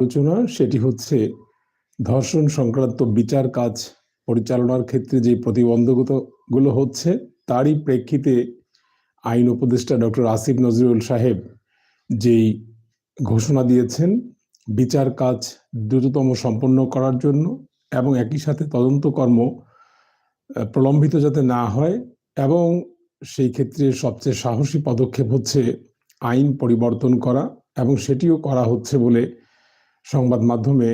আলোচনা, সেটি হচ্ছে ধর্ষণ সংক্রান্ত বিচার কাজ পরিচালনার ক্ষেত্রে যে প্রতিবন্ধকতাগুলো হচ্ছে, তারই প্রেক্ষিতে আইন উপদেষ্টা ডক্টর আসিফ নজরুল সাহেব যেই ঘোষণা দিয়েছেন, বিচার কাজ দ্রুততম সম্পন্ন করার জন্য এবং একই সাথে তদন্ত কর্ম প্রলম্বিত যাতে না হয় এবং সেই ক্ষেত্রে সবচেয়ে সাহসী পদক্ষেপ হচ্ছে আইন পরিবর্তন করা এবং সেটিও করা হচ্ছে বলে সংবাদ মাধ্যমে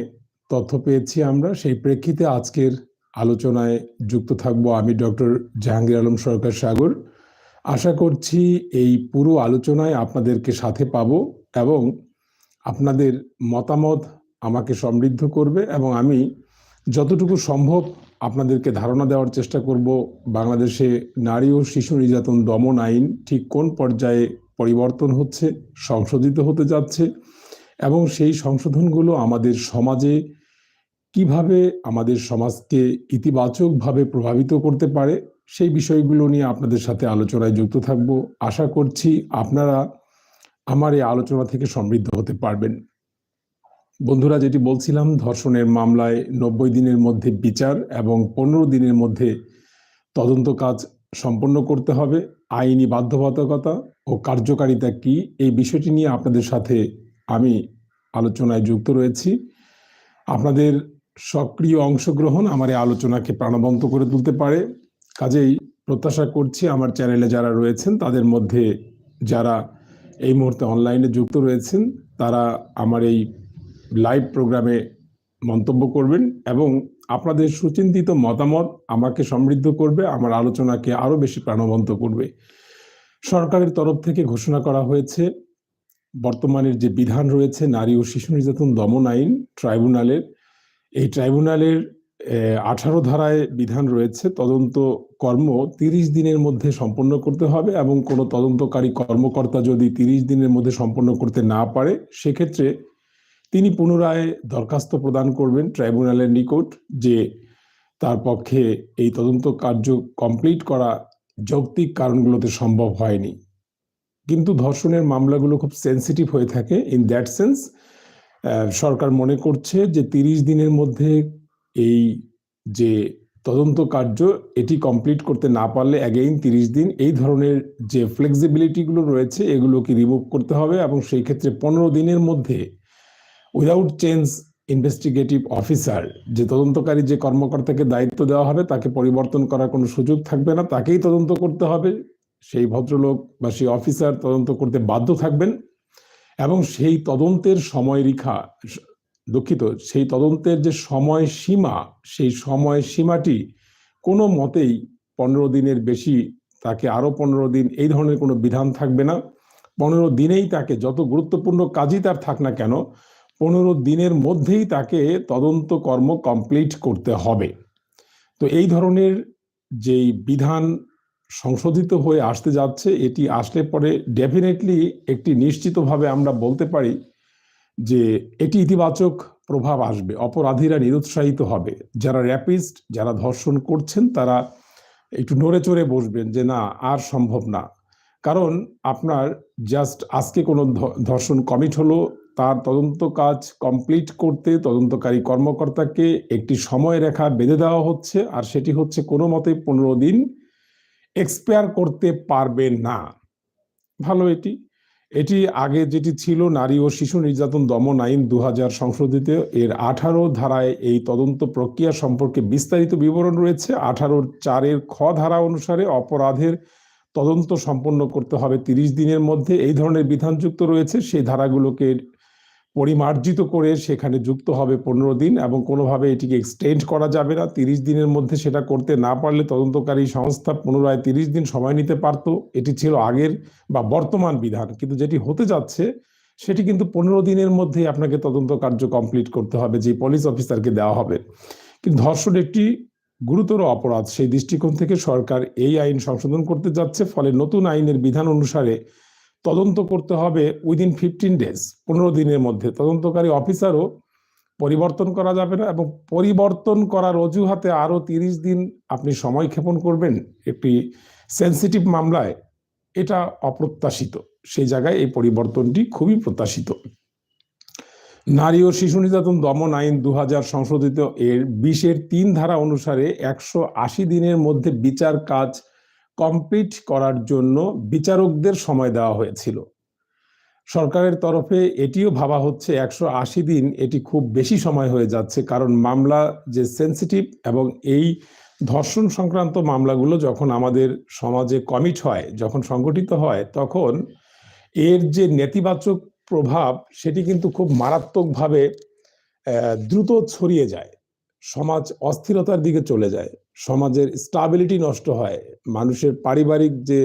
তথ্য পেয়েছি আমরা। সেই প্রেক্ষিতে আজকের আলোচনায় যুক্ত থাকব আমি ডক্টর জাহাঙ্গীর আলম সরকার সাগর। আশা করছি এই পুরো আলোচনায় আপনাদেরকে সাথে পাব এবং আপনাদের মতামত আমাকে সমৃদ্ধ করবে এবং আমি যতটুকু সম্ভব আপনাদেরকে ধারণা দেওয়ার চেষ্টা করব। বাংলাদেশে নারী ও শিশু নির্যাতন দমন আইন ঠিক কোন পর্যায়ে পরিবর্তন হচ্ছে, সংশোধিত হতে যাচ্ছে এবং সেই সংশোধনগুলো আমাদের সমাজে কীভাবে আমাদের সমাজকে ইতিবাচকভাবে প্রভাবিত করতে পারে, সেই বিষয়গুলো নিয়ে আপনাদের সাথে আলোচনায় যুক্ত থাকব। আশা করছি আপনারা আমার এই আলোচনা থেকে সমৃদ্ধ হতে পারবেন। বন্ধুরা, যেটি বলছিলাম, ধর্ষণের মামলায় নব্বই দিনের মধ্যে বিচার এবং পনেরো দিনের মধ্যে তদন্ত কাজ সম্পন্ন করতে হবে। আইনি বাধ্যবাধকতা ও কার্যকারিতা কি, এই বিষয়টি নিয়ে আপনাদের সাথে আমি আলোচনায় যুক্ত রয়েছি। আপনাদের সক্রিয় অংশগ্রহণ আমার এই আলোচনাকে প্রাণবন্ত করে তুলতে পারে। কাজেই প্রত্যাশা করছি আমার চ্যানেলে যারা রয়েছেন, তাদের মধ্যে যারা এই মুহূর্তে অনলাইনে যুক্ত রয়েছেন, তারা আমার এই লাইভ প্রোগ্রামে মন্তব্য করবেন এবং আপনাদের সুচিন্তিত মতামত আমাকে সমৃদ্ধ করবে, আমার আলোচনাকে আরও বেশি প্রাণবন্ত করবে। সরকারের তরফ থেকে ঘোষণা করা হয়েছে বর্তমানের যে বিধান রয়েছে, নারী ও শিশু নির্যাতন দমন আইন ট্রাইব্যুনালের, এই ট্রাইব্যুনালের আঠারো ধারায় বিধান রয়েছে, তদন্ত কর্ম তিরিশ দিনের মধ্যে সম্পন্ন করতে হবে এবং কোনো তদন্তকারী কর্মকর্তা যদি তিরিশ দিনের মধ্যে সম্পন্ন করতে না পারে, সেক্ষেত্রে তিনি পুনরায় দরখাস্ত প্রদান করবেন ট্রাইব্যুনালের নিকট যে তার পক্ষে এই তদন্ত কার্য কমপ্লিট করা যৌক্তিক কারণগুলোতে সম্ভব হয়নি। কিন্তু ধর্ষণের মামলাগুলো খুব সেন্সিটিভ হয়ে থাকে ইন দ্যাট সেন্স সরকার মনে করছে যে তিরিশ দিনের মধ্যে এই যে তদন্ত কার্য, এটি কমপ্লিট করতে না পারলে অ্যাগেইন তিরিশ দিন এই ধরনের যে ফ্লেক্সিবিলিটিগুলো রয়েছে এগুলোকে রিমুভ করতে হবে? এবং সেই ক্ষেত্রে পনেরো দিনের মধ্যে উইদাউট চেঞ্জ ইনভেস্টিগেটিভ অফিসার যে তদন্তকারী যে কর্মকর্তাকে দায়িত্ব দেওয়া হবে, তাকে পরিবর্তন করার কোনো সুযোগ থাকবে না, তাকেই তদন্ত করতে হবে। সেই ভদ্রলোক বা সেই অফিসার তদন্ত করতে বাধ্য থাকবেন এবং সেই তদন্তের সময়রেখা দুঃখিত, সেই তদন্তের যে সময় সীমা, সেই সময় সীমাটি কোনো মতেই পনেরো দিনের বেশি, তাকে আরও পনেরো দিন এই ধরনের কোনো বিধান থাকবে না। পনেরো দিনেই তাকে যত গুরুত্বপূর্ণ কাজই তার থাক না কেন, পনেরো দিনের মধ্যেই তাকে তদন্ত কর্ম কমপ্লিট করতে হবে। তো এই ধরনের যেই বিধান সংশোধিত হয়ে আসতে যাচ্ছে, এটি আসলে পরে ডেফিনেটলি একটি নিশ্চিতভাবে আমরা বলতে পারি যে এটি ইতিবাচক প্রভাব আসবে, অপরাধীরা নিরুৎসাহিত হবে। যারা র্যাপিস্ট যারা ধর্ষণ করছেন, তারা একটু নড়ে চড়ে বসবেন যে না, আর সম্ভব না। কারণ আপনার জাস্ট আজকে কোনো ধর্ষণ কমিট হলো, তার তদন্ত কাজ কমপ্লিট করতে তদন্তকারী কর্মকর্তাকে একটি সময় রেখা বেঁধে দেওয়া হচ্ছে, আর সেটি হচ্ছে কোনো মতে পনেরো দিন এক্সপায়ার করতে পারবে না। ভালো এটি। এটি আগে যেটি ছিল নারী ও শিশু নির্যাতন দমন আইন দু হাজার সংশোধিত, এর আঠারো ধারায় এই তদন্ত প্রক্রিয়া সম্পর্কে বিস্তারিত বিবরণ রয়েছে। আঠারোর চারের খ ধারা অনুসারে অপরাধের তদন্ত সম্পন্ন করতে হবে তিরিশ দিনের মধ্যে। এই ধরনের বিধানযুক্ত রয়েছে। সেই ধারাগুলোকে পরিমার্জিত করে সেখানে যুক্ত হবে পনেরো দিন এবং কোনোভাবে এটিকে এক্সটেন্ড করা যাবে না। তিরিশ দিনের মধ্যে সেটা করতে না পারলে তদন্তকারী সংস্থা পুনরায় তিরিশ দিন সময় নিতে পারত। এটি ছিল আগের বা বর্তমান বিধান। কিন্তু যেটি হতে যাচ্ছে, সেটি কিন্তু পনেরো দিনের মধ্যেই আপনাকে তদন্ত কার্য কমপ্লিট করতে হবে যে পুলিশ অফিসারকে দেওয়া হবে। কিন্তু ধর্ষণ একটি গুরুতর অপরাধ। সেই দৃষ্টিকোণ থেকে সরকার এই আইন সংশোধন করতে যাচ্ছে। ফলে নতুন আইনের বিধান অনুসারে তদন্ত করতে হবে উইদিন ফিফটিন ডেজ পনেরো দিনের মধ্যে। তদন্তকারী অফিসারও পরিবর্তন করা যাবে না এবং পরিবর্তন করার অজুহাতে আরও তিরিশ দিন আপনি সময় ক্ষেপণ করবেন একটি সেন্সিটিভ মামলায়। এটা অপ্রত্যাশিত। সেই জায়গায় এই পরিবর্তনটি খুবই প্রত্যাশিত। নারী ও শিশু নির্যাতন দমন আইন দু হাজার সংশোধিত এর বিশের তিন ধারা অনুসারে একশো আশি দিনের মধ্যে বিচার কাজ কমপ্লিট করার জন্য বিচারকদের সময় দেওয়া হয়েছিল। সরকারের তরফে এটিও ভাবা হচ্ছে একশো আশি দিন এটি খুব বেশি সময় হয়ে যাচ্ছে, কারণ মামলা যে সেন্সিটিভ এবং এই ধর্ষণ সংক্রান্ত মামলাগুলো যখন আমাদের সমাজে কমিট হয়, যখন সংগঠিত হয়, তখন এর যে নেতিবাচক প্রভাব সেটি কিন্তু খুব মারাত্মকভাবে দ্রুত ছড়িয়ে যায়। সমাজ অস্থিরতার দিকে চলে যায়। সমাজের স্টাবিলিটি নষ্ট হয়। মানুষের পারিবারিক যে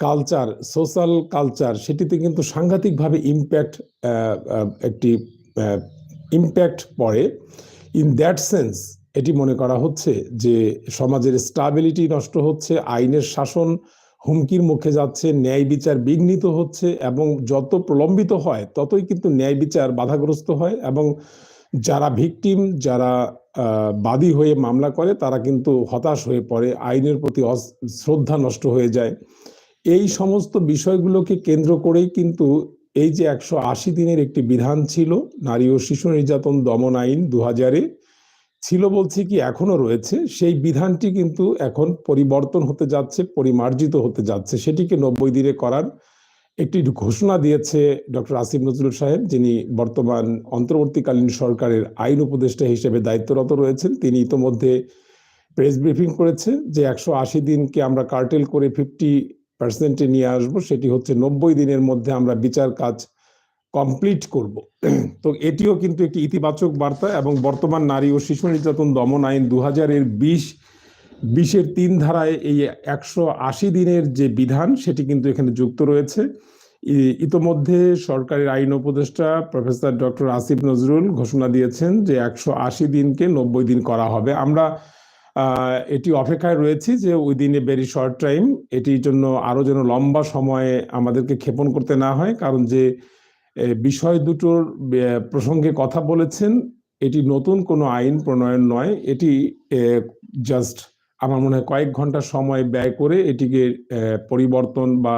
কালচার সোশ্যাল কালচার সেটিতে কিন্তু সাংঘাতিকভাবে ইম্প্যাক্ট একটি ইম্প্যাক্ট পড়ে। ইন দ্যাট সেন্স এটি মনে করা হচ্ছে যে সমাজের স্টাবিলিটি নষ্ট হচ্ছে, আইনের শাসন হুমকির মুখে যাচ্ছে, ন্যায় বিচার বিঘ্নিত হচ্ছে এবং যত প্রলম্বিত হয়, ততই কিন্তু ন্যায় বিচার বাধাগ্রস্ত হয় এবং যারা ভিকটিম যারা বাদী হয়ে মামলা করে, তারা কিন্তু হতাশ হয়ে পড়ে, আইনের প্রতি শ্রদ্ধা নষ্ট হয়ে যায়। এই সমস্ত বিষয়গুলোকে কেন্দ্র করেই কিন্তু এই যে একশো আশি দিনের একটি বিধান ছিল, নারী ও শিশু নির্যাতন দমন আইন দু হাজারে ছিল বলছি কি এখনও রয়েছে, সেই বিধানটি কিন্তু এখন পরিবর্তন হতে যাচ্ছে, পরিমার্জিত হতে যাচ্ছে। সেটিকে নব্বই দিনে করার একটি ঘোষণা দিয়েছে ডক্টর আসিফ নজরুল সাহেব, যিনি বর্তমান অন্তর্বর্তীকালীন সরকারের আইন উপদেষ্টা হিসেবে দায়িত্বরত রয়েছেন। তিনি ইতোমধ্যে প্রেস ব্রিফিং করেছে যে একশো আশি দিনকে আমরা কার্টেল করে ফিফটি পার্সেন্টে নিয়ে আসব। সেটি হচ্ছে নব্বই দিনের মধ্যে আমরা বিচার কাজ কমপ্লিট করব। তো এটিও কিন্তু একটি ইতিবাচক বার্তা এবং বর্তমান নারী ও শিশু নির্যাতন দমন আইন দু হাজারের বিশ বিশের তিন ধারায় এই একশো আশি দিনের যে বিধান, সেটি কিন্তু এখানে যুক্ত রয়েছে। ইতোমধ্যে সরকারের আইন উপদেষ্টা প্রফেসর ডক্টর আসিফ নজরুল ঘোষণা দিয়েছেন যে একশো আশি দিনকে নব্বই দিন করা হবে। আমরা এটি অপেক্ষায় রয়েছি যে within a very short time এটির জন্য আরও যেন লম্বা সময়ে আমাদেরকে ক্ষেপণ করতে না হয়, কারণ যে বিষয় দুটোর প্রসঙ্গে কথা বলেছেন, এটি নতুন কোনো আইন প্রণয়ন নয়, এটি জাস্ট আমার মনে হয় কয়েক ঘণ্টা সময় ব্যয় করে এটিকে পরিবর্তন বা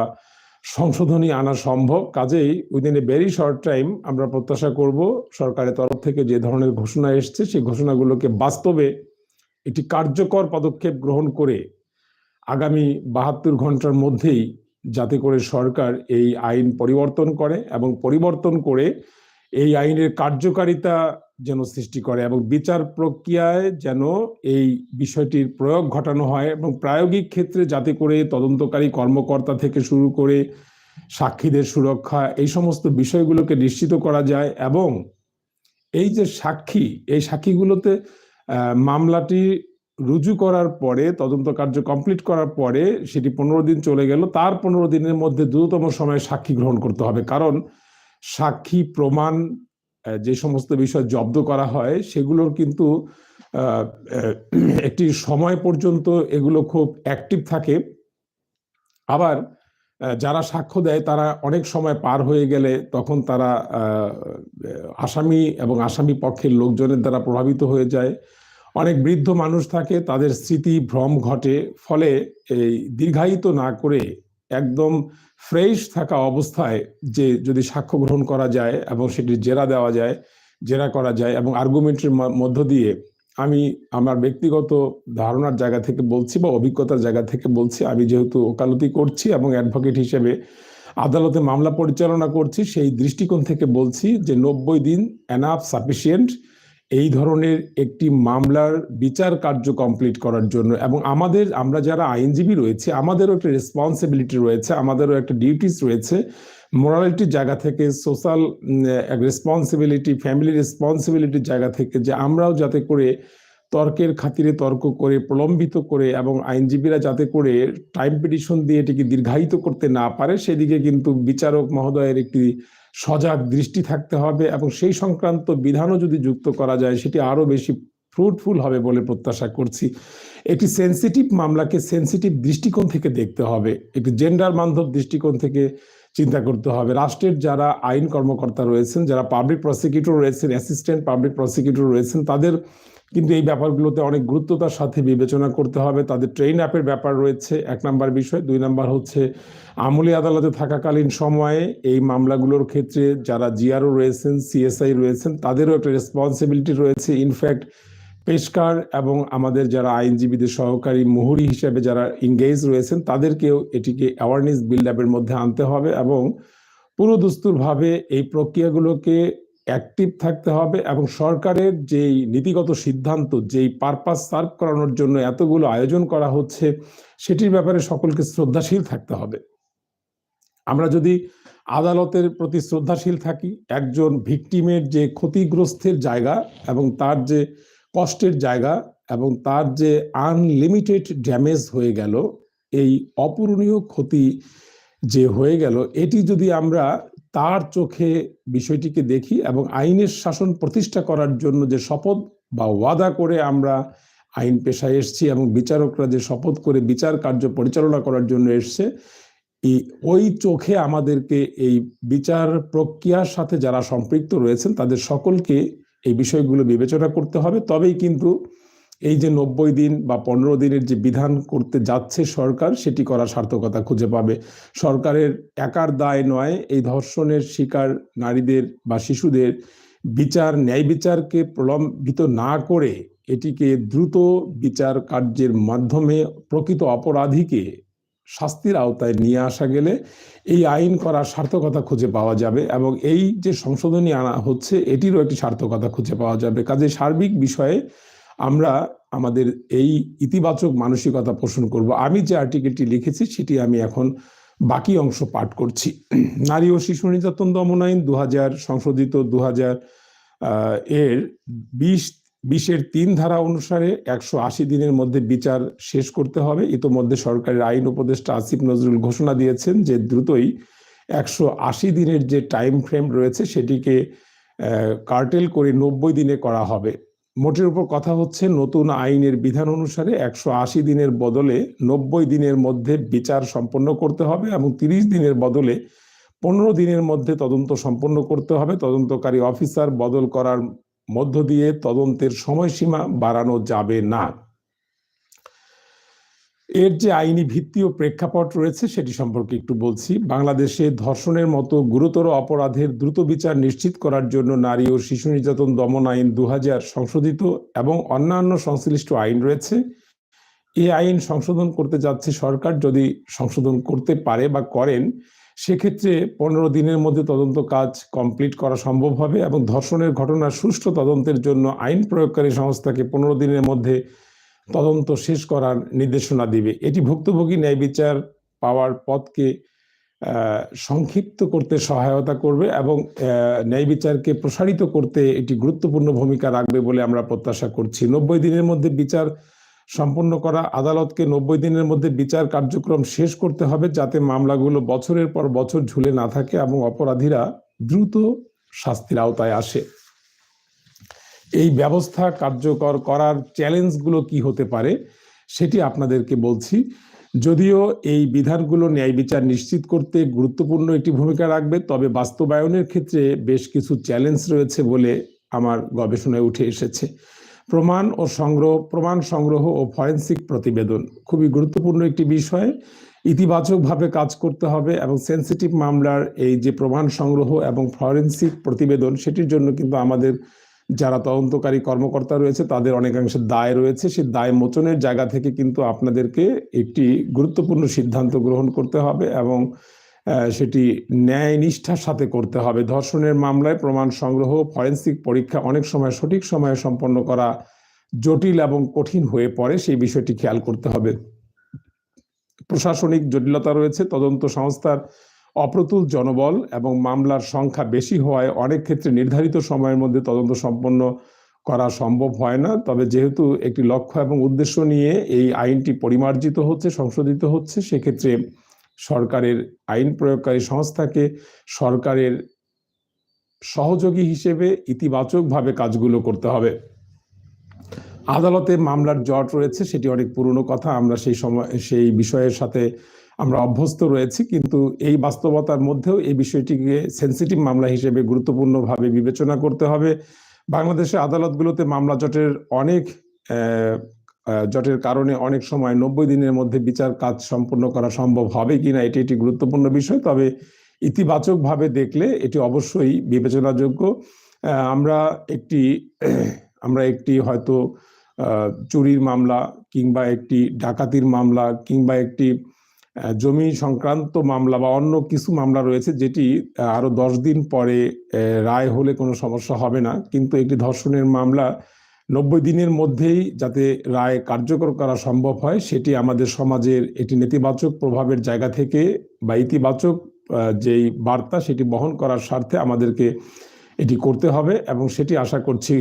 সংশোধনী আনা সম্ভব। কাজেই within a very short time আমরা প্রত্যাশা করব সরকারের তরফ থেকে যে ধরনের ঘোষণা এসছে, সেই ঘোষণাগুলোকে বাস্তবে একটি কার্যকর পদক্ষেপ গ্রহণ করে আগামী বাহাত্তর ঘণ্টার মধ্যেই যাতে করে সরকার এই আইন পরিবর্তন করে এবং পরিবর্তন করে এই আইনের কার্যকারিতা যেন সৃষ্টি করে এবং বিচার প্রক্রিয়ায় যেন এই বিষয়টির প্রয়োগ ঘটানো হয় এবং প্রায়োগিক ক্ষেত্রে যাতে করে তদন্তকারী কর্মকর্তা থেকে শুরু করে সাক্ষীদের সুরক্ষা, এই সমস্ত বিষয়গুলোকে নিশ্চিত করা যায় এবং এই যে সাক্ষী, এই সাক্ষীগুলোতে মামলাটি রুজু করার পরে, তদন্ত কার্য কমপ্লিট করার পরে সেটি পনেরো দিন চলে গেল। তার পনেরো দিনের মধ্যে দ্রুততম সময়ে সাক্ষী গ্রহণ করতে হবে। কারণ সাক্ষী প্রমাণ যে সমস্ত বিষয় জব্দ করা হয়, সেগুলোর কিন্তু একটি সময় পর্যন্ত এগুলো খুব অ্যাক্টিভ থাকে। আবার যারা সাক্ষ্য দেয়, তারা অনেক সময় পার হয়ে গেলে তখন তারা আসামি এবং আসামি পক্ষের লোকজনের দ্বারা প্রভাবিত হয়ে যায়। অনেক বৃদ্ধ মানুষ থাকে, তাদের স্মৃতি ভ্রম ঘটে, ফলে এই দীর্ঘায়িত না করে একদম ফ্রেশ থাকা অবস্থায় যে যদি সাক্ষ্য গ্রহণ করা যায় এবং সেটি জেরা দেওয়া যায়, জেরা করা যায় এবং আর্গুমেন্টের মধ্য দিয়ে আমি আমার ব্যক্তিগত ধারণার জায়গা থেকে বলছি বা অভিজ্ঞতার জায়গা থেকে বলছি, আমি যেহেতু ওকালতি করছি এবং অ্যাডভোকেট হিসেবে আদালতে মামলা পরিচালনা করছি, সেই দৃষ্টিকোণ থেকে বলছি যে নব্বই দিন এনাফ সাফিসিয়েন্ট এই ধরনের একটি মামলার বিচার কার্য কমপ্লিট করার জন্য এবং আমাদের, আমরা যারা আইনজীবী রয়েছে, আমাদেরও একটা রেসপন্সিবিলিটি রয়েছে, আমাদেরও একটা ডিউটিস রয়েছে মোরালিটির জায়গা থেকে সোশ্যাল রেসপন্সিবিলিটি ফ্যামিলি রেসপন্সিবিলিটির জায়গা থেকে যে আমরাও যাতে করে তর্কের খাতিরে তর্ক করে, প্রলম্বিত করে এবং আইনজীবীরা যাতে করে টাইম পিটিশন দিয়ে এটিকে দীর্ঘায়িত করতে না পারে, সেদিকে কিন্তু বিচারক মহোদয়ের একটি সজাগ দৃষ্টি থাকতে হবে এবং সেই সংক্রান্ত বিধানও যদি যুক্ত করা যায়, সেটি আরও বেশি ফ্রুটফুল হবে বলে প্রত্যাশা করছি। একটি সেন্সিটিভ মামলাকে সেন্সিটিভ দৃষ্টিকোণ থেকে দেখতে হবে। একটি জেন্ডার বান্ধব দৃষ্টিকোণ থেকে চিন্তা করতে হবে। রাষ্ট্রের যারা আইন কর্মকর্তা রয়েছেন, যারা পাবলিক প্রসিকিউটর রয়েছেন অ্যাসিস্ট্যান্ট পাবলিক প্রসিকিউটর রয়েছেন, তাদের কিন্তু এই ব্যাপারগুলোতে অনেক গুরুত্বতার সাথে বিবেচনা করতে হবে। তাদের ট্রেন অ্যাপের ব্যাপার রয়েছে, এক নাম্বার বিষয়। দুই নাম্বার হচ্ছে, আমলি আদালতে থাকাকালীন সময়ে এই মামলাগুলোর ক্ষেত্রে যারা জিআরও রয়েছেন, সিএসআই রয়েছেন, তাদেরও একটা রেসপন্সিবিলিটি রয়েছে। ইনফ্যাক্ট পেশকার এবং আমাদের যারা আইনজীবীদের সহকারী মুহুরি হিসেবে যারা ইংগেজ রয়েছেন, তাদেরকেও এটিকে অ্যাওয়ারনেস বিল্ড আপের মধ্যে আনতে হবে এবং পুরো দুস্তুরভাবে এই প্রক্রিয়াগুলোকে অ্যাক্টিভ থাকতে হবে এবং সরকারের যেই নীতিগত সিদ্ধান্ত, যেই পারপাস সার্ভ করানোর জন্য এতগুলো আয়োজন করা হচ্ছে, সেটির ব্যাপারে সকলকে শ্রদ্ধাশীল থাকতে হবে। আমরা যদি আদালতের প্রতি শ্রদ্ধাশীল থাকি, একজন ভিকটিমের যে ক্ষতিগ্রস্তের জায়গা এবং তার যে কষ্টের জায়গা এবং তার যে আনলিমিটেড ড্যামেজ হয়ে গেল, এই অপূরণীয় ক্ষতি যে হয়ে গেল, এটি যদি আমরা তার চোখে বিষয়টিকে দেখি এবং আইনের শাসন প্রতিষ্ঠা করার জন্য যে শপথ বা ওয়াদা করে আমরা আইন পেশায় এসছি এবং বিচারকরা যে শপথ করে বিচার কার্য পরিচালনা করার জন্য এসছে, এই ওই চোখে আমাদেরকে এই বিচার প্রক্রিয়ার সাথে যারা সম্পৃক্ত রয়েছেন, তাদের সকলকে এই বিষয়গুলো বিবেচনা করতে হবে। তবেই কিন্তু এই যে নব্বই দিন বা পনেরো দিনের যে বিধান করতে যাচ্ছে সরকার, সেটি করার সার্থকতা খুঁজে পাবে। সরকারের একার দায় নয়, এই ধর্ষণের শিকার নারীদের বা শিশুদের বিচার, ন্যায় বিচারকে প্রলম্বিত না করে এটিকে দ্রুত বিচার কার্যের মাধ্যমে প্রকৃত অপরাধীকে শাস্তির আওতায় নিয়ে আসা গেলে এই আইন করার সার্থকতা খুঁজে পাওয়া যাবে এবং এই যে সংশোধনী আনা হচ্ছে, এটিরও একটি সার্থকতা খুঁজে পাওয়া যাবে। কাজে সার্বিক বিষয়ে আমরা আমাদের এই ইতিবাচক মানসিকতা পোষণ করব। আমি যে আর্টিকেলটি লিখেছি, সেটি আমি এখন বাকি অংশ পাঠ করছি। নারী ও শিশু নির্যাতন দমন আইন দু হাজার সংশোধিত দু হাজার এর বিশ, বিশের তিন ধারা অনুসারে একশো আশি দিনের মধ্যে বিচার শেষ করতে হবে। ইতোমধ্যে সরকারের আইন উপদেষ্টা আসিফ নজরুল ঘোষণা দিয়েছেন যে দ্রুতই একশো আশি দিনের যে টাইম ফ্রেম রয়েছে, সেটিকে কার্টেল করে নব্বই দিনে করা হবে। মোটের উপর কথা হচ্ছে, নতুন আইনের বিধান অনুসারে একশো আশি দিনের বদলে নব্বই দিনের মধ্যে বিচার সম্পন্ন করতে হবে এবং তিরিশ দিনের বদলে পনেরো দিনের মধ্যে তদন্ত সম্পন্ন করতে হবে। তদন্তকারী অফিসার বদল করার মধ্য দিয়ে তদন্তের সময়সীমা বাড়ানো যাবে না। এর যে আইনি ভিত্তি ও প্রেক্ষাপট রয়েছে সেটি সম্পর্কে একটু বলছি। বাংলাদেশে ধর্ষণের মতো গুরুতর অপরাধের দ্রুত বিচার নিশ্চিত করার জন্য নারী ও শিশু নির্যাতন দমন আইন দু হাজার সংশোধিত এবং অন্যান্য সংশ্লিষ্ট আইন রয়েছে। এই আইন সংশোধন করতে যাচ্ছে সরকার। যদি সংশোধন করতে পারে বা করেন, সেক্ষেত্রে পনেরো দিনের মধ্যে তদন্ত কাজ কমপ্লিট করা সম্ভব হবে এবং ধর্ষণের ঘটনার সুষ্ঠু তদন্তের জন্য আইন প্রয়োগকারী সংস্থাকে পনেরো দিনের মধ্যে তদন্ত শেষ করার নির্দেশনা দিবে। এটি ভুক্তভোগী ন্যায় বিচার পাওয়ার পথকে সংক্ষিপ্ত করতে সহায়তা করবে এবং ন্যায় বিচারকে প্রসারিত করতে এটি গুরুত্বপূর্ণ ভূমিকা রাখবে বলে আমরা প্রত্যাশা করছি। নব্বই দিনের মধ্যে বিচার সম্পন্ন করা, আদালতকে নব্বই দিনের মধ্যে বিচার কার্যক্রম শেষ করতে হবে যাতে মামলাগুলো বছরের পর বছর ঝুলে না থাকে এবং অপরাধীরা দ্রুত শাস্তির আওতায় আসে। এই ব্যবস্থা কার্যকর করার চ্যালেঞ্জগুলো কি হতে পারে সেটি আপনাদেরকে বলছি। যদিও এই বিধানগুলো ন্যায় বিচার নিশ্চিত করতে গুরুত্বপূর্ণ একটি ভূমিকা রাখবে, তবে বাস্তবায়নের ক্ষেত্রে বেশ কিছু চ্যালেঞ্জ রয়েছে বলে আমার গবেষণায় উঠে এসেছে। প্রমাণ ও সংগ্রহ, প্রমাণ সংগ্রহ ও ফরেন্সিক প্রতিবেদন খুবই গুরুত্বপূর্ণ একটি বিষয়। ইতিবাচকভাবে কাজ করতে হবে এবং সেন্সিটিভ মামলার এই যে প্রমাণ সংগ্রহ এবং ফরেন্সিক প্রতিবেদন, সেটির জন্য কিন্তু আমাদের যারা তদন্তকারী কর্মকর্তা রয়েছে, তাদের অনেকাংশে দায় রয়েছে। সেই দায় মোচনের জায়গা থেকে কিন্তু আপনাদেরকে একটি গুরুত্বপূর্ণ সিদ্ধান্ত গ্রহণ করতে হবে এবং সেটি ন্যায় নিষ্ঠার সাথে করতে হবে। ধর্ষণের মামলায় প্রমাণ সংগ্রহ, ফরেন্সিক পরীক্ষা অনেক সময় সঠিক সময়ে সম্পন্ন করা জটিল এবং কঠিন হয়ে পড়ে, সেই বিষয়টি খেয়াল করতে হবে। প্রশাসনিক জটিলতা রয়েছে, তদন্ত সংস্থার অপ্রতুল জনবল এবং মামলার সংখ্যা বেশি হওয়ায় অনেক ক্ষেত্রে নির্ধারিত সময়ের মধ্যে তদন্ত সম্পন্ন করা সম্ভব হয় না। তবে যেহেতু একটি লক্ষ্য এবং উদ্দেশ্য নিয়ে এই আইনটি পরিমার্জিত হচ্ছে, সংশোধিত হচ্ছে, সেক্ষেত্রে সরকারের আইন প্রয়োগকারী সংস্থাকে সরকারের সহযোগী হিসেবে ইতিবাচকভাবে কাজগুলো করতে হবে। আদালতে মামলার জট রয়েছে, সেটি অনেক পুরনো কথা। আমরা সেই সময়, সেই বিষয়ের সাথে আমরা অভ্যস্ত রয়েছি, কিন্তু এই বাস্তবতার মধ্যেও এই বিষয়টিকে সেন্সিটিভ মামলা হিসেবে গুরুত্বপূর্ণভাবে বিবেচনা করতে হবে। বাংলাদেশের আদালতগুলোতে মামলা জটের অনেক জটের কারণে অনেক সময় নব্বই দিনের মধ্যে বিচার কাজ সম্পন্ন করা সম্ভব হবে কিনা, এটি একটি গুরুত্বপূর্ণ বিষয়। তবে ইতিবাচকভাবে দেখলে এটি অবশ্যই বিবেচনাযোগ্য। আমরা একটি আমরা একটি হয়তো চুরির মামলা কিংবা একটি ডাকাতির মামলা কিংবা একটি জমি সংক্রান্ত মামলা বা অন্য কিছু মামলা রয়েছে যেটি আরও দশ দিন পরে রায় হলে কোনো সমস্যা হবে না। কিন্তু একটি ধর্ষণের মামলা নব্বই দিনের মধ্যেই যাতে রায় কার্যকর করা সম্ভব হয়, সেটি আমাদের সমাজের একটি নেতিবাচক প্রভাবের জায়গা থেকে বা ইতিবাচক যেই বার্তা, সেটি বহন করার স্বার্থে আমাদেরকে এটি করতে হবে এবং সেটি আশা করছি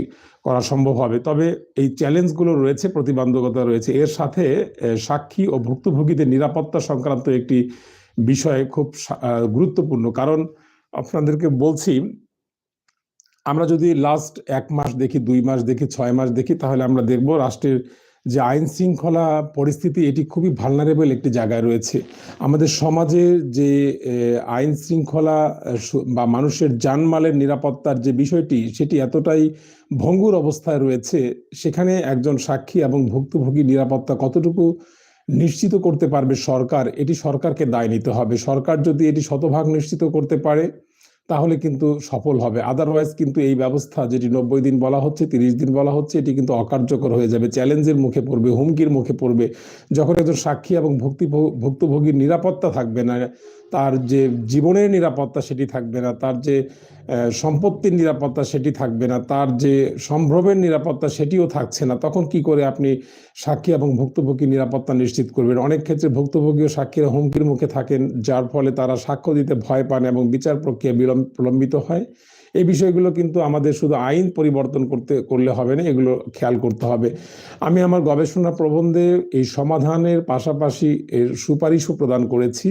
করা সম্ভব হবে। তবে এই চ্যালেঞ্জগুলো রয়েছে, প্রতিবন্ধকতা রয়েছে। এর সাথে সাক্ষী ও ভুক্তভোগীদের নিরাপত্তা সংক্রান্ত একটি বিষয়ে খুব গুরুত্বপূর্ণ। কারণ আপনাদেরকে বলছি, আমরা যদি লাস্ট এক মাস দেখি, দুই মাস দেখি, ছয় মাস দেখি, তাহলে আমরা দেখব রাষ্ট্রের যে আইন শৃঙ্খলা পরিস্থিতি, এটি খুবই ভালনারেবল একটি জায়গায় রয়েছে। আমাদের সমাজের যে আইন শৃঙ্খলা বা মানুষের জানমালের নিরাপত্তার যে বিষয়টি, সেটি এতটাই ভঙ্গুর অবস্থায় রয়েছে, সেখানে একজন সাক্ষী এবং ভুক্তভোগী নিরাপত্তা কতটুকু নিশ্চিত করতে পারবে সরকার, এটি সরকারকে দায় নিতে হবে। সরকার যদি এটি শতভাগ নিশ্চিত করতে পারে তাহলে কিন্তু সফল হবে। আদারওয়াইজ কিন্তু এই ব্যবস্থা যেটি নব্বই দিন বলা হচ্ছে, তিরিশ দিন বলা হচ্ছে, এটি কিন্তু অকার্যকর হয়ে যাবে। চ্যালেঞ্জের মুখে পড়বে, হুমকির মুখে পড়বে। যখন একজন সাক্ষী এবং ভুক্তি ভুক্তভোগীর নিরাপত্তা থাকবে না তার যে জীবনের নিরাপত্তা সেটি থাকবে না, তার যে সম্পত্তির নিরাপত্তা সেটি থাকবে না, তার যে সম্ভ্রমের নিরাপত্তা সেটিও থাকছে না, তখন কি করে আপনি সাক্ষী এবং ভুক্তভোগী নিরাপত্তা নিশ্চিত করবেন? অনেক ক্ষেত্রে ভুক্তভোগী ও সাক্ষীরা হুমকির মুখে থাকেন, যার ফলে তারা সাক্ষ্য দিতে ভয় পান এবং বিচার প্রক্রিয়া বিলম্ব, প্রলম্বিত হয়। এই বিষয়গুলো কিন্তু আমাদের শুধু আইন পরিবর্তন করতে, করলে হবে না, এগুলো খেয়াল করতে হবে। আমি আমার গবেষণা প্রবন্ধে এই সমাধানের পাশাপাশি এর সুপারিশও প্রদান করেছি।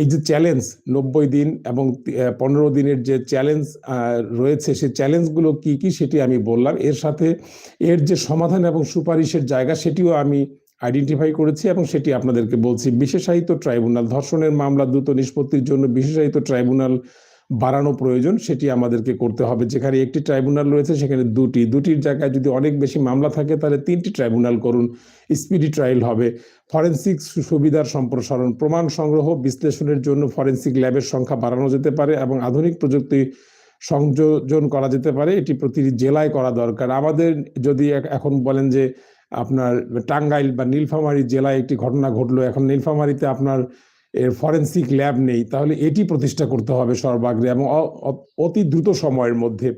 এই যে চ্যালেঞ্জ, নব্বই দিন এবং পনেরো দিনের যে চ্যালেঞ্জ রয়েছে, সেই চ্যালেঞ্জগুলো কি কি সেটি আমি বললাম। এর সাথে এর যে সমাধান এবং সুপারিশের জায়গা, সেটিও আমি আইডেন্টিফাই করেছি এবং সেটি আপনাদেরকে বলছি। বিশেষায়িত ট্রাইব্যুনাল, ধর্ষণের মামলা দ্রুত নিষ্পত্তির জন্য বিশেষায়িত ট্রাইব্যুনাল বাড়ানো প্রয়োজন, সেটি আমাদেরকে করতে হবে। যেখানে একটি ট্রাইব্যুনাল রয়েছে, সেখানে দুটি। দুটির জায়গায় যদি অনেক বেশি মামলা থাকে, তাহলে তিনটি ট্রাইব্যুনাল করুন। স্পিডি ট্রায়াল হবে। ফরেন্সিক সুবিধার সম্প্রসারণ, প্রমাণ সংগ্রহ, বিশ্লেষণের জন্য ফরেন্সিক ল্যাবের সংখ্যা বাড়ানো যেতে পারে এবং আধুনিক প্রযুক্তি সংযোজন করা যেতে পারে। এটি প্রতিটি জেলায় করা দরকার। আমাদের যদি এখন বলেন যে আপনার টাঙ্গাইল বা নীলফামারী জেলায় একটি ঘটনা ঘটলো, এখন নীলফামারীতে আপনার এর ফরেন্সিক ল্যাব নেই, তাহলে এটি প্রতিষ্ঠা করতে হবে সর্বাগ্রে এবং অতি দ্রুত সময়ের মধ্যে।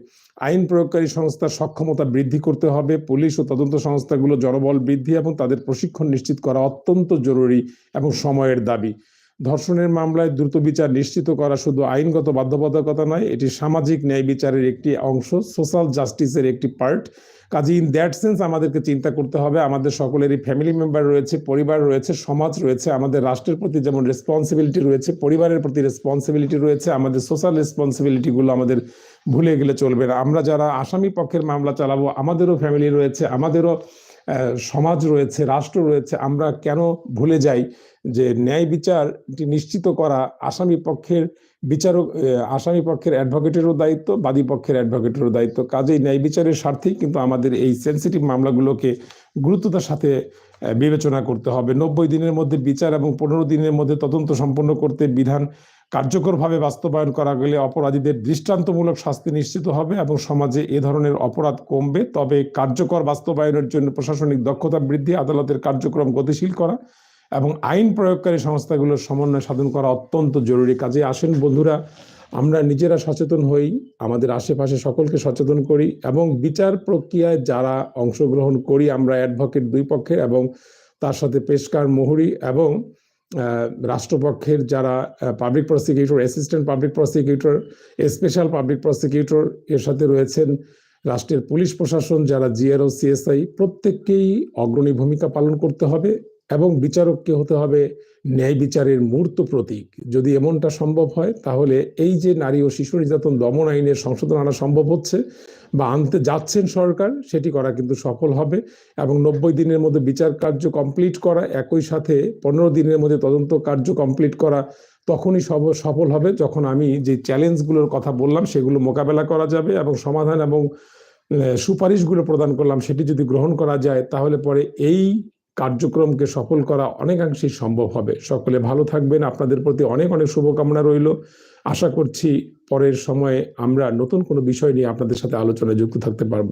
আইন প্রয়োগকারী সংস্থার সক্ষমতা বৃদ্ধি করতে হবে, পুলিশ ও তদন্ত সংস্থাগুলো জনবল বৃদ্ধি এবং তাদের প্রশিক্ষণ নিশ্চিত করা অত্যন্ত জরুরি এবং সময়ের দাবি। ধর্ষণের মামলায় দ্রুত বিচার নিশ্চিত করা শুধু আইনগত বাধ্যবাধকতা নয়, এটি সামাজিক ন্যায় বিচারের একটি অংশ, সোশ্যাল জাস্টিসের একটি পার্ট। কাজে ইন দ্যাট সেন্স আমাদেরকে চিন্তা করতে হবে। আমাদের সকলেরই ফ্যামিলি মেম্বার রয়েছে, পরিবার রয়েছে, সমাজ রয়েছে, আমাদের রাষ্ট্রের প্রতি যেমন রেসপন্সিবিলিটি রয়েছে, পরিবারের প্রতি রেসপন্সিবিলিটি রয়েছে, আমাদের সোশ্যাল রেসপন্সিবিলিটিগুলো আমাদের ভুলে গেলে চলবে না। আমরা যারা আসামি পক্ষের মামলা চালাবো, আমাদেরও ফ্যামিলি রয়েছে, আমাদেরও সমাজ রয়েছে, রাষ্ট্র রয়েছে, আমরা কেন ভুলে যাই যে ন্যায় বিচারটি নিশ্চিত করা আসামি পক্ষের বিচারক আসামি পক্ষের অ্যাডভোকেটেরও দায়িত্ব, বাদী পক্ষের অ্যাডভোকেটেরও দায়িত্ব। কাজেই ন্যায় বিচারের স্বার্থেই কিন্তু আমাদের এই সেন্সিটিভ মামলাগুলোকে গুরুত্বতার সাথে বিবেচনা করতে হবে। নব্বই দিনের মধ্যে বিচার এবং পনেরো দিনের মধ্যে তদন্ত সম্পন্ন করতে বিধান কার্যকরভাবে বাস্তবায়ন করা গেলে অপরাধীদের দৃষ্টান্তমূলক শাস্তি নিশ্চিত হবে এবং সমাজে এ ধরনের অপরাধ কমবে। তবে কার্যকর বাস্তবায়নের জন্য প্রশাসনিক দক্ষতা বৃদ্ধি, আদালতের কার্যক্রম গতিশীল করা এবং আইন প্রয়োগকারী সংস্থাগুলোর সমন্বয় সাধন করা অত্যন্ত জরুরি। কাজে আসেন বন্ধুরা, আমরা নিজেরা সচেতন হই, আমাদের আশেপাশে সকলকে সচেতন করি এবং বিচার প্রক্রিয়ায় যারা অংশগ্রহণ করি, আমরা অ্যাডভোকেট দুই পক্ষের এবং তার সাথে পেশকার মোহরি এবং রাষ্ট্রপক্ষের যারা public prosecutor assistant public prosecutor special public prosecutor এর সাথে রয়েছেন রাষ্ট্রের পুলিশ প্রশাসন, যারা জিআরও সিএসআই প্রত্যেককেই অগ্রণী ভূমিকা পালন করতে হবে। এবং বিচারককে হতে হবে ন্যায় বিচারের মূর্ত প্রতীক। যদি এমনটা সম্ভব হয়, তাহলে এই যে নারী ও শিশু নির্যাতন দমন আইনের সংশোধন আনা সম্ভব হচ্ছে বা আনতে যাচ্ছেন সরকার, সেটি করা কিন্তু সফল হবে এবং নব্বই দিনের মধ্যে বিচার কার্য কমপ্লিট করা, একই সাথে পনেরো দিনের মধ্যে তদন্ত কার্য কমপ্লিট করা তখনই সব, সফল হবে যখন আমি যে চ্যালেঞ্জগুলোর কথা বললাম, সেগুলো মোকাবেলা করা যাবে এবং সমাধান এবং সুপারিশগুলো প্রদান করলাম, সেটি যদি গ্রহণ করা যায়, তাহলে পরে এই কার্যক্রমকে সফল করা অনেকাংশেই সম্ভব হবে। সকলে ভালো থাকবেন। আপনাদের প্রতি অনেক অনেক শুভকামনা রইল। আশা করছি পরের সময়ে আমরা নতুন কোনো বিষয় নিয়ে আপনাদের সাথে আলোচনায় যুক্ত থাকতে পারব।